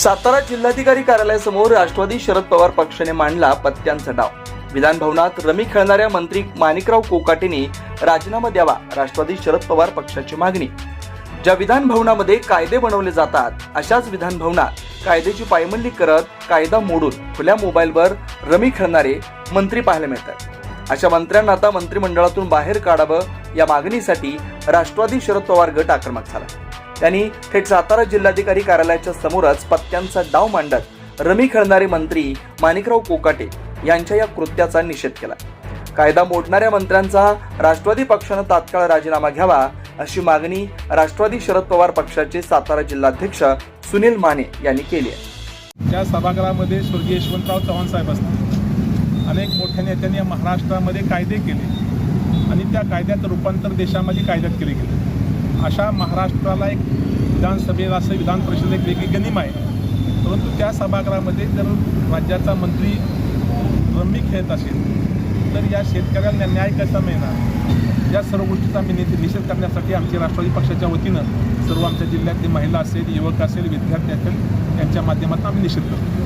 सातारा जिल्हाधिकारी कार्यालयासमोर राष्ट्रवादी शरद पवार पक्षाने मांडला पत्त्यांचा डाव. विधान भवनात रमी खेळणाऱ्या मंत्री माणिकराव कोकाटेने राजीनामा द्यावा राष्ट्रवादी शरद पवार पक्षाची मागणी. ज्या विधान भवनामध्ये कायदे बनवले जातात अशाच विधान भवनात कायद्याची पायमल्ली करत कायदा मोडून खुल्या मोबाईलवर रमी खेळणारे मंत्री पाहायला मिळतात. अशा मंत्र्यांना आता मंत्रिमंडळातून बाहेर काढावं या मागणीसाठी राष्ट्रवादी शरद पवार गट आक्रमक झाला. त्यांनी थेट सातारा जिल्हाधिकारी कार्यालयाच्या समोरच पत्त्यांचा डाव मांडत रमी खेळणारे मंत्री माणिकराव कोकाटे यांच्या या कृत्याचा निषेध केला. कायदा मोडणाऱ्या मंत्र्यांचा राष्ट्रवादी पक्षानं तात्काळ राजीनामा घ्यावा अशी मागणी राष्ट्रवादी शरद पवार पक्षाचे सातारा जिल्हाध्यक्ष सुनील माने यांनी केली आहे. त्या सभागृहामध्ये स्वर्गीय यशवंतराव चव्हाण साहेब असतात अनेक मोठ्या नेत्यांनी महाराष्ट्रामध्ये कायदे केले आणि त्या कायद्याचं रूपांतर देशामध्ये कायद्यात केले गेले. अशा महाराष्ट्राला एक विधानसभेला असं विधान परिषद एक वेगळी गनिम आहे. परंतु त्या सभागृहामध्ये जर राज्याचा मंत्री रम्मी खेळत असेल तर या शेतकऱ्यांना न्याय कसा मिळणार? या सर्व गोष्टीचा मी निषेध निषेध करण्यासाठी आमची राष्ट्रवादी पक्षाच्या वतीनं सर्व आमच्या जिल्ह्यातली महिला असेल युवक असेल विद्यार्थी असेल यांच्या माध्यमातून आम्ही निषेध करतो.